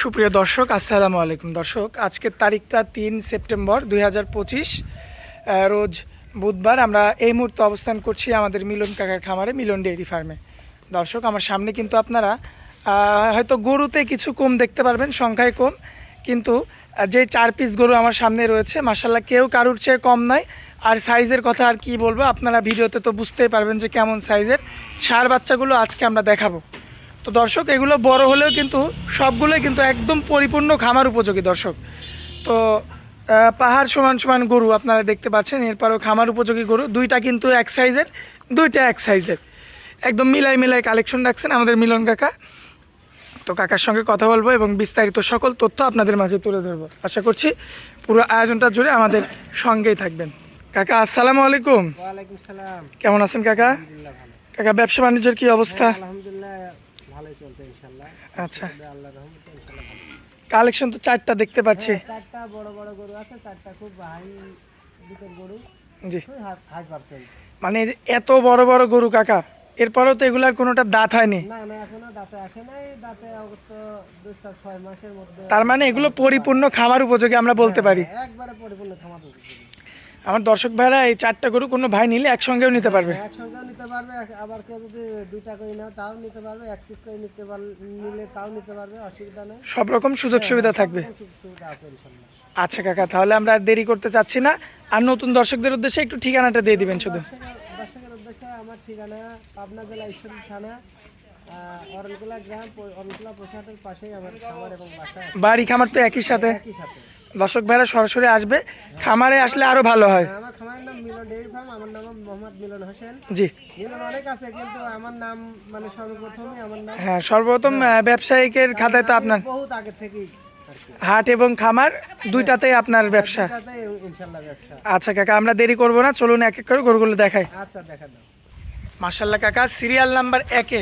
সুপ্রিয় দর্শক, আসসালামু আলাইকুম দর্শক। আজকের তারিখটা তিন সেপ্টেম্বর দুই হাজার পঁচিশ রোজ বুধবার আমরা এই মুহূর্তে অবস্থান করছি আমাদের মিলন কাকার খামারে, মিলন ডেয়ারি ফার্মে। দর্শক, আমার সামনে কিন্তু আপনারা হয়তো গরুতে কিছু কম দেখতে পারবেন, সংখ্যায় কম, কিন্তু যে চার পিস গরু আমার সামনে রয়েছে মাসাল্লাহ কেউ কারুর চেয়ে কম নয় আর সাইজের কথা আর কি বলব, আপনারা ভিডিওতে তো বুঝতেই পারবেন যে কেমন সাইজের সার বাচ্চাগুলো আজকে আমরা দেখাবো। তো দর্শক এগুলো বড় হলেও কিন্তু সবগুলোই কিন্তু একদম পরিপূর্ণ খামার উপযোগী দর্শক। তো পাহাড় সমান সমান গরু আপনারা দেখতে পাচ্ছেন এরপরও খামার উপযোগী গরু দুইটা কিন্তু এক সাইজের দুইটা এক সাইজের। একদম মিলাই মিলাই কালেকশন রাখছেন আমাদের মিলন কাকা। তো কাকার সঙ্গে কথা বলব এবং বিস্তারিত সকল তথ্য আপনাদের মাঝে তুলে ধরবো। আশা করছি পুরো আয়োজনটা জুড়ে আমাদের সঙ্গেই থাকবেন। কাকা আসসালামু আলাইকুম। কেমন আছেন কাকা? কাকা ব্যবসা বাণিজ্যের কি অবস্থা? আলহামদুলিল্লাহ ভালোই চলছে ইনশাল্লাহ আচ্ছা। আল্লাহ রহমতে ইনশাল্লাহ ভালো। কালেকশন তো চারটা দেখতে পাচ্ছি। চারটা বড় বড় গরু আছে চারটা খুব হাই গরু। জি। হাই পার্সেন্ট মানে এত বড় বড় গরু কাকা এরপরেও তো এগুলার কোনোটা দাঁত হয়নি। না না এখনও দাঁতে আসে নাই। দাঁতে অবশ্য দুই ছয় মাসের মধ্যে তার মানে এগুলো পরিপূর্ণ খামার উপযোগী আমরা বলতে পারি। একবারে পরিপূর্ণ খামার উপযোগী। আমার দর্শক ভাইরা এই চারটা গরু কোনো ভাই নিলে একসঙ্গেও নিতে পারবে। একসঙ্গেও নিতে পারবে আবার কেউ যদি দুইটা করে নাও তাও নিতে পারবে এক পিস করে নিতে পারলে নিলে তাও নিতে পারবে অসুবিধা নেই। সব রকম সুযোগ সুবিধা থাকবে। আচ্ছা কাকা তাহলে আমরা আর দেরি করতে চাচ্ছি না। আর নতুন দর্শকদের উদ্দেশ্যে একটু ঠিকানাটা দিয়ে দিবেন শুধু। দর্শকের উদ্দেশ্যে আমার ঠিকানা পাবনা জেলা ঈশ্বরী থানা অরণকুলা গ্রাম অরণকুলা প্রশাসনের পাশেই আমার খামার এবং বাসা বাড়ি খামার তো একই সাথে। একই সাথে। দর্শক ভাইরা সরাসরি আসবে। খামারে আসলে আরও ভালো হয়। আমার খামারের নাম মিলন ডেইরি ফার্ম আমার নাম মোহাম্মদ মিলন হোসেন। জি। মিলন অনেক আছে কিন্তু আমার নাম মানে সর্বপ্রথমে আমার নাম হ্যাঁ সর্বপ্রথম ব্যবসায়িকের খাতায় তো আপনার বহুত আগে থেকেই হাট এবং খামার দুইটাতেই আপনার ব্যবসা। ব্যবসা। আচ্ছা কাকা আমরা দেরি করব না চলুন এক এক করে গরুগুলো দেখাই। আচ্ছা দেখা দাও মার্শাল্লাহ কাকা সিরিয়াল নাম্বার একে।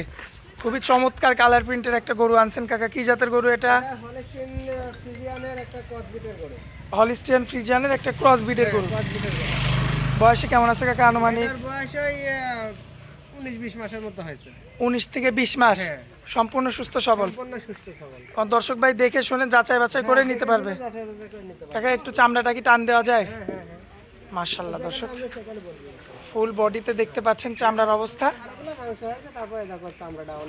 খুবই চমৎকার কালার প্রিন্টের একটা গরু আনছেন কাকা। কি জাতের গরু এটা? হলেস্টিন ফ্রিজিয়ানের একটা কসবিটের গরু। হলিস্টিয়ান ফ্রিজিয়ানের একটা ক্রস বিডের গরু। বয়সে কেমন আছে কাকা আনুমানিক? বয়স ওই উনিশ বিশ মাসের মতো হয়েছে। উনিশ থেকে বিশ মাস? হ্যাঁ। সম্পূর্ণ সুস্থ সবল? দর্শক ভাই দেখে শুনে যাচাই বাছাই করে নিতে পারবে। যাচাই বাছাই করে নিতে পারবে। কাকা একটু চামড়াটা কি টান দেওয়া যায়? হ্যাঁ, হ্যাঁ, হ্যাঁ। মার্শাল্লাহ দর্শক। ফুল বডিতে দেখতে পাচ্ছেন চামড়ার অবস্থা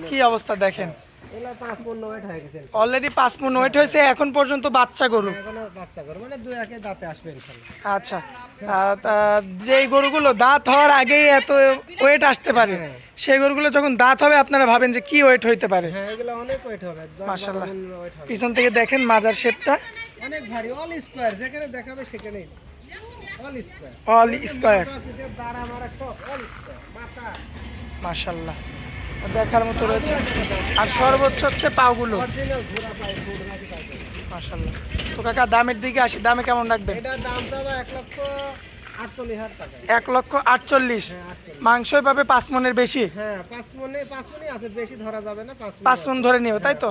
কি অবস্থা দেখেন হয়ে। অলরেডি পাঁচ মন ওয়েট হয়েছে এখন পর্যন্ত বাচ্চা গরু। আচ্ছা যেই গরুগুলো দাঁত হওয়ার আগেই এত ওয়েট আসতে পারে সেই গরুগুলো যখন দাঁত হবে আপনারা ভাবেন যে কি ওয়েট হইতে পারে হ্যাঁ, হবে। পিছন থেকে দেখেন মাজার শেপটা অনেক ভারী, all square, যেখানে দেখাবে সেখানেই। অল স্কোয়ার মাশাল্লাহ দেখার মতো রয়েছে। আর সর্বোচ্চ হচ্ছে পাগুলো। মাশাল্লাহ তো কাকা দামের দিকে আসি। দামে কেমন রাখবেন? চাওয়া এক লক্ষ আটচল্লিশ হ্যাঁ, আটচল্লিশ। মাংসই পাবে পাঁচ মনের বেশি। হ্যাঁ পাঁচ মনে ধরা যাবে না পাঁচ মণ পাঁচ ধরে নিও তাই তো?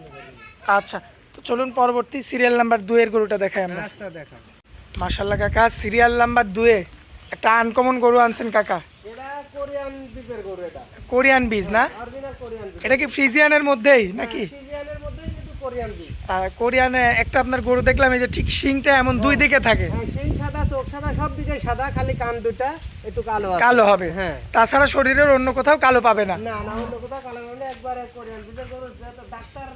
নিই। আচ্ছা তো চলুন পরবর্তী সিরিয়াল নাম্বার দুয়ের গরুটা দেখাই আমরা। আচ্ছা দেখা মাশাল্লাহ কাকা সিরিয়াল নাম্বার দুয়ে একটা আনকমন গরু আনছেন কাকা। কোরিয়ান বীজ না? এটা কি ফ্রিজিয়ানের মধ্যেই নাকি? মধ্যেই কিন্তু কোরিয়ান একটা আপনার গরু দেখলাম এই যে ঠিক শিংটা এমন দুই দিকে থাকে। হ্যাঁ সেই সাদা সাদা সব সাদা খালি কান দুটা কালো হবে। হ্যাঁ। তাছাড়া শরীরের অন্য কোথাও কালো পাবে না। না না অন্য কোথাও কালো একবারে কোরিয়ান দ্বীপের গরু ডাক্তার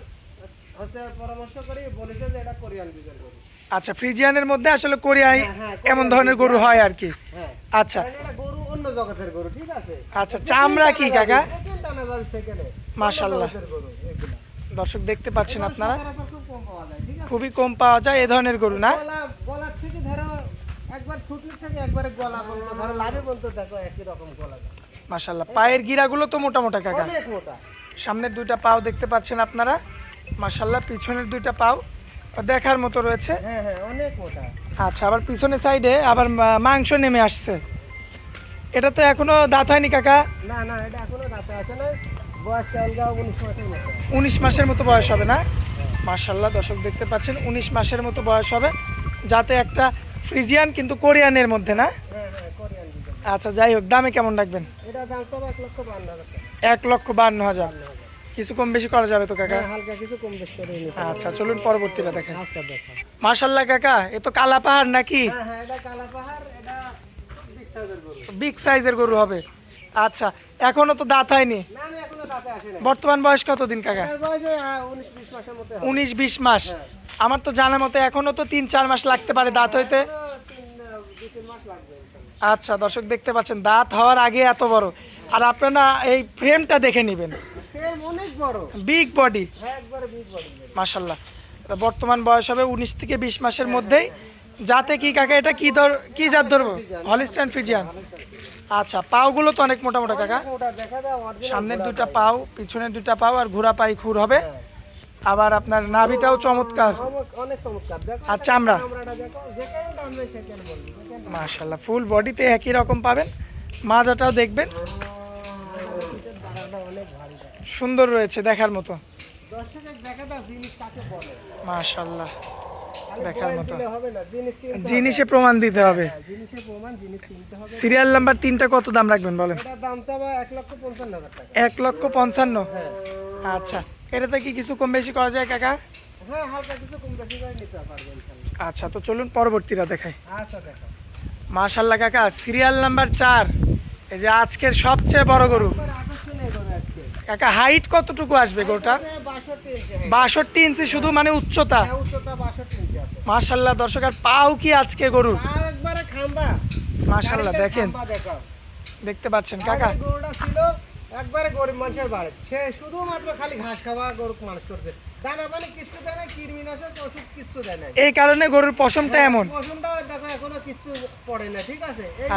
হচ্ছে পরামর্শ করে বলেছে যে এটা কোরিয়ান দ্বীপের গরু। আচ্ছা ফ্রিজিয়ানের মধ্যে আসলে কোরিয়ায় হ্যাঁ, হ্যাঁ, এমন ধরনের গরু হয় আর কি হ্যাঁ। আচ্ছা। গরু অন্য জগতের গরু ঠিক আছে? আচ্ছা চামড়া কি কাকা? এগুলা। দর্শক দেখতে পাচ্ছেন আপনারা? খুবই কম পাওয়া যায় এ ধরনের গরু না? গলা গলার থেকে ধরো একবার ছুটলি থেকে একবারে গলা বলতো ধরো লাভে বলতো দেখো একই রকম গলা। মাশাল্লাহ পায়ের গিরাগুলো তো মোটা মোটা কাকা। অনেক মোটা। সামনের দুইটা পাও দেখতে পাচ্ছেন আপনারা? মাশাল্লাহ পিছনের দুইটা পাও দেখার মতো রয়েছে। হ্যাঁ হ্যাঁ অনেক মোটা। আচ্ছা আবার পিছনের সাইডে আবার মাংস নেমে আসছে। এটা তো এখনও দাঁত হয়নি কাকা? না না এটা এখনও রাতে আছে না। বয়স কেমন উনিশ মাসের মতো। বয়স হবে না? মার্শাল্লাহ দর্শক দেখতে পাচ্ছেন উনিশ মাসের মতো বয়স হবে। যাতে একটা ফ্রিজিয়ান কিন্তু কোরিয়ানের মধ্যে না? হ্যাঁ আচ্ছা যাই হোক দামে কেমন রাখবেন? এক লক্ষ বান্ন হাজার। কিছু কম বেশি করা যাবে তো কাকা? হ্যাঁ, হালকা কিছু কম বেশ করে আচ্ছা চলুন পরবর্তীটা দেখেন। আচ্ছা দেখো মাশাল্লাহ কাকা এ তো কালা পাহাড় নাকি? হ্যাঁ হ্যাঁ এটা কালা পাহাড় এটা। বিগ সাইজের গরু। হবে। আচ্ছা এখনও তো দাঁত হয়নি? না আমি এখনও দাঁতে আসি বর্তমান বয়স কতদিন কাকা? উনিশ বিশ মাস। আমার তো জানা মতে এখনও তো তিন চার মাস লাগতে পারে দাঁত হইতে। আচ্ছা দর্শক দেখতে পাচ্ছেন দাঁত হওয়ার আগে এত বড়। আর আপনারা এই ফ্রেমটা দেখে নেবেন। Big body. হ্যাঁ তো বর্তমান বয়স হবে উনিশ থেকে বিশ মাসের মধ্যেই। যাতে কি কাকা এটা কি ধর কি জাত ধরবো? হলিস্টান ফিজিয়ান আচ্ছা পাওগুলো তো অনেক মোটা মোটা কাকা সামনের দুটা পাও পিছনের দুটা পাও আর ঘোড়া পাই খুর হবে। আবার আপনার নাভিটাও চমৎকার। আর চামড়া মাশাল্লাহ ফুল বডিতে একই রকম পাবেন। মাজাটাও দেখবেন দাঁড়াটা অনেক ভারী দেখো। সুন্দর রয়েছে দেখার মতো। মাশাল্লাহ দেখার মতো। জিনিস প্রমাণ দিতে হবে। হ্যাঁ, হবে। সিরিয়াল নাম্বার তিনটা কত দাম রাখবেন বলেন? এক লক্ষ পঞ্চান্ন হ্যাঁ। আচ্ছা এটাতে কি কিছু কম বেশি করা যায় কাকা? হ্যাঁ। আচ্ছা তো চলুন পরবর্তীটা দেখাই। আচ্ছা মাশাল্লাহ কাকা সিরিয়াল নাম্বার চার। এই যে আজকের সবচেয়ে বড় গরু। কাকা হাইট কতটুকু আসবে গরুটা বাষট্টি ইঞ্চি শুধু মানে উচ্চতা? হ্যাঁ, মাশাল্লাহ দর্শক আর পাও কি আজকে গরুর? মাশাল্লাহ দেখেন। দেখতে পাচ্ছেন কাকা? একবারে গরিব মানুষের বাড়ি। সে শুধুমাত্র খালি ঘাস খাওয়া গরু মানুষ করছে। দানা পানি কিচ্ছু দেয় না কীটনাশক ওষুধ কিচ্ছু দেয় না। এই কারণে গরুর পশমটা এমন। পশমটা দেখো এখনও কিচ্ছু পড়ে না ঠিক আছে? এই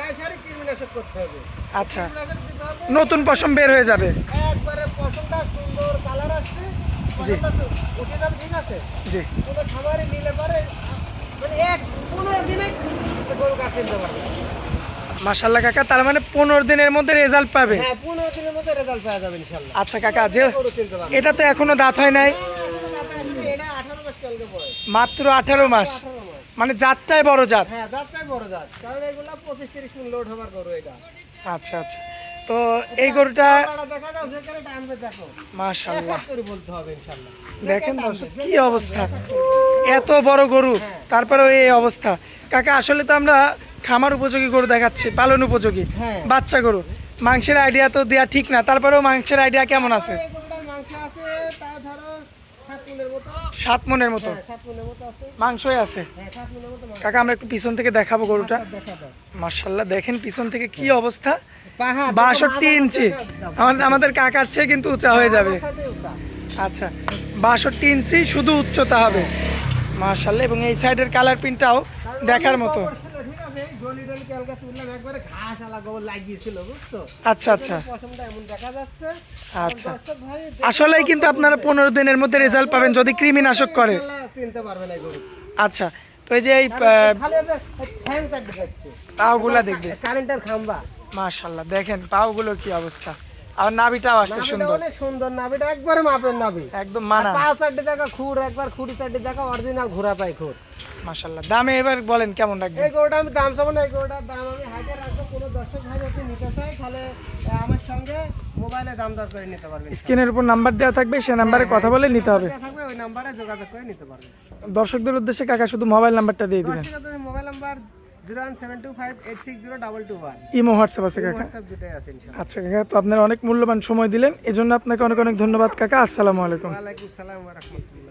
আচ্ছা। কীটনাশক করতে হবে। আচ্ছা। নতুন পশম বের হয়ে যাবে। একবারে পশমটা সুন্দর কালার আসছে। পশমটা উঠে যাবে ঠিক আছে? জি। কোনো খামারে নিলে পারে মানে এক পনেরো দিনে গরু গাছ কিনতে পারবে। মাশাল্লাহ কাকা তার মানে পনেরো দিনের মধ্যে রেজাল্ট পাবে? হ্যাঁ পনেরো দিনের মধ্যে রেজাল্ট পাওয়া যাবে ইনশাল্লাহ আচ্ছা কাকা যে এটা তো এখনও দাঁত হয় নাই। মাত্র আঠারো মাস। মানে জাতটাই বড় জাত? হ্যাঁ জাতটাই বড় জাত। কারণ এগুলা পঁচিশ তিরিশ মিনিট লোড হবার গরু এটা। আচ্ছা আচ্ছা। তো এই গরুটা আপনারা দেখা যাও যেখানে টানবে দেখো। মাশাল্লাহ এক করে বলতে হবে ইনশাল্লাহ দেখেন কি অবস্থা। এত বড় গরু তারপরেও এই অবস্থা। কাকা আসলে তো আমরা খামার উপযোগী গরু দেখাচ্ছি পালন উপযোগী হ্যাঁ। বাচ্চা গরু। মাংসের আইডিয়া তো দেওয়া ঠিক না তারপরেও মাংসের আইডিয়া কেমন আছে? মাংস আছে তাও ধরো মতো। সাত মনের মতো। হ্যাঁ মাংসই আছে। হ্যাঁ কাকা আমরা একটু পিছন থেকে দেখাবো গরুটা। মার্শাল্লাহ দেখেন পিছন থেকে কি অবস্থা? বাষট্টি ইঞ্চি। আমাদের আমাদের কাকার চেয়ে কিন্তু উঁচা হয়ে যাবে। আচ্ছা বাষট্টি ইঞ্চি শুধু উচ্চতা হবে। মার্শাল্লাহ এবং এই সাইডের কালার প্রিন্টটাও দেখার মতো। ঠিক আছে ডলি ডলি কালকে তুললাম একবারে ঘাস আলা গোবর লাগিয়েছিল বুঝছ? আচ্ছা আচ্ছা। পশমটা এমন দেখা যাচ্ছে। আচ্ছা। আসলেই কিন্তু আপনারা পনেরো দিনের মধ্যে রেজাল্ট পাবেন যদি কৃমিনাশক করে। চিনতে পারবে এই গরু। আচ্ছা তো এই যে এই পাওগুলা দেখবে। কারেন্টের খাম্বা। মার্শাল্লাহ দেখেন পাওগুলো কি অবস্থা। আর নাভিটাও আসছে সুন্দর। অনেক সুন্দর নাভিটা একবারে মাপের নাভি। একদম মানা পাও চারটে দেখা খুর একবার খুঁড়ি চারটে দেখা অরিজিনাল ঘোরা পাই খুর মার্শাল্লাহ দামে এবার বলেন কেমন রাখবেন এই গরুটা আমি দাম চাবো না এই গরুটার দাম আমি হাইটে রাখব কোনো দর্শক ভাই যদি নিতে চাই তাহলে আমার সঙ্গে মোবাইলে দাম দর করে নিতে পারবেন। স্ক্রিনের উপর নাম্বার দেওয়া থাকবে সে নাম্বারে কথা বলে নিতে হবে। থাকবে ওই নাম্বারে যোগাযোগ করে নিতে পারবেন। দর্শকদের উদ্দেশ্যে কাকা শুধু মোবাইল নাম্বারটা দিয়ে দিবেন। মোবাইল নাম্বার ইমো হোয়াটসঅ্যাপ আছে কাকা। আচ্ছা কাকা তো আপনার অনেক মূল্যবান সময় দিলেন এজন্য আপনাকে অনেক অনেক ধন্যবাদ কাকা। আসসালামু আলাইকুম। আসসালাম রহমতুল্লাহ।